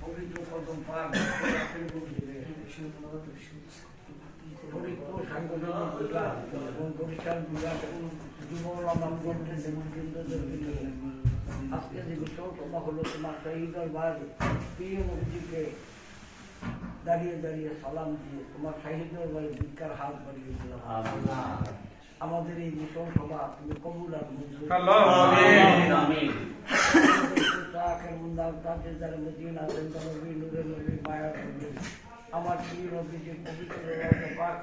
পবিত্র কদম পাক এবং বরিশাল বিভাগ আজকে যে বিশ্বসভা হলো তোমার শহীদ দরবার, প্রিয় মুক্তিকে দাঁড়িয়ে দাঁড়িয়ে সালাম দিয়ে তোমার দরবারে ভিক্ষার হাত বাড়িয়ে দিলাম। আমাদের এই মিশন সভা তুমি কবুল আর মঞ্জুর। আমার প্রিয় নবী যে পবিত্র পাক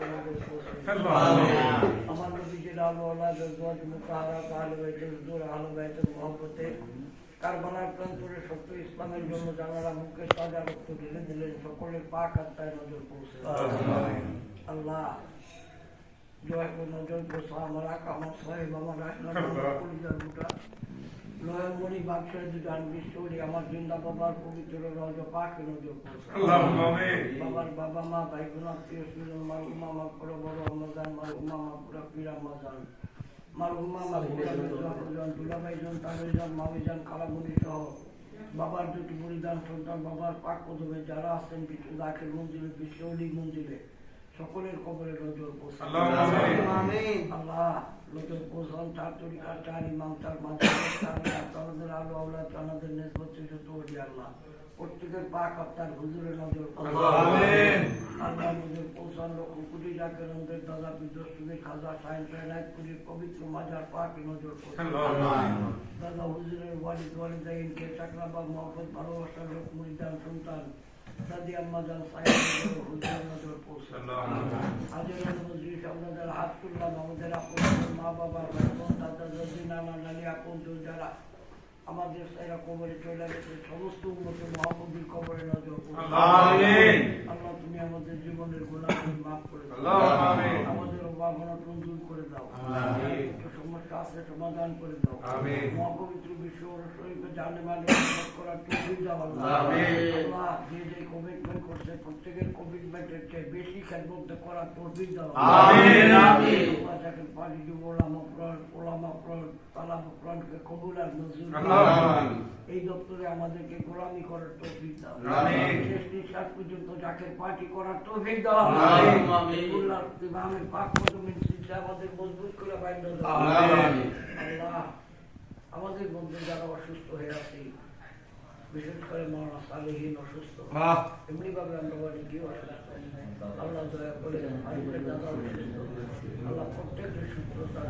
আমার নবী যে আলো আল্লাহ জজওয়াজ মুতাহারা আহলে বাইতের হুজুর আহলে বাইতের মহব্বতে। কারবালার প্রান্তরে সত্য ইসলামের জন্য যারা মুখে সাজা রক্ত ঢেলে দিলেন। সকলের পাক আত্মায় নজর পৌঁছে আল্লাহ জয় নজর পোষা আমার আকা সাহেব আমার রাসনা কলিজার মোটা বাক্সের দুজন বিশ্বরি আমার জিন্দা বাবার পবিত্র রজ পাক নজর পৌঁছে বাবার বাবা মা ভাই বোন আত্মীয় স্বজন মারুমা মা বড় বড় রমজান মারুমা মা পুরা পীরা মাজান মারুমা মা পুরা মির্জাফরজন দুলাভাইজন তালুইজন মামিজান কালামুনি সহ বাবার দুটি বলিদান সন্তান বাবার পাক প্রথমে যারা আছেন কিছু দাখের মন্দিরে বিশ্ব মন্দিরে সকলের কবরে নজর আল্লাহ। চার তরিকার চার ইমাম চার মাঝে আপনাদের আলো আল্লাহ আপনাদের নেসবত শেষ তৈরি আল্লাহ প্রত্যেকের পাক আপনার হুজুরে নজর আল্লাহ নজর পৌঁছান লক্ষ কোটি জাকের অন্তের দাদা বিদ্যুৎ খাজা সাইন নাইটপুরীর পবিত্র মাজার পাক নজর দাদা হুজুরের ওয়ালিদ ওয়ালিদাইন কে চাকরাবা মহব্বত ভালোবাসার লোক মুরিদান সন্তান দাদি আম্মা জান সাইন হুজুরের নজর পৌঁছান আজের মজলিস আপনাদের হাত তুললাম আমাদের মা বাবার ভাই বোন দাদা দাদি নানা নানি আপন যারা আমাদের সাইরা কবরে চলে গেছে সমস্ত উন্মতের মহামন্দির কবরে নজর। আল্লাহ তুমি আমাদের জীবনের গুণাগুণ মাফ করে দূর করে দাও। সমস্যা আছে সমাধান করে দাও। মহাপবিত্র বিশ্ব শরীফে জানে মানে করার তৌফিক দাও আল্লাহ যে যে কমিটমেন্ট করছে প্রত্যেকের কমিটমেন্টের চেয়ে বেশি খেদমত করার তৌফিক দাও। আল্লাহ যাকে পানি দিব ওলামা প্রাণ ওলামা প্রাণ তালামা প্রাণকে কবুল আর মঞ্জুর এই দপ্তরে আমাদেরকে গোলামি করার তৌফিক দাও। শেষ নিঃশ্বাস পর্যন্ত যাকে পার্টি করার তৌফিক দাও। আল্লাহ পাক কদমের আমাদের মজবুত করে আল্লাহ আমাদের মধ্যে যারা অসুস্থ হয়ে আছে বিশেষ করে মরনা সালেহীন অসুস্থ এমনি ভাবে আমরা বলি কেউ অসুস্থ আল্লাহ দয়া করে আল্লাহ প্রত্যেকের সুস্থতা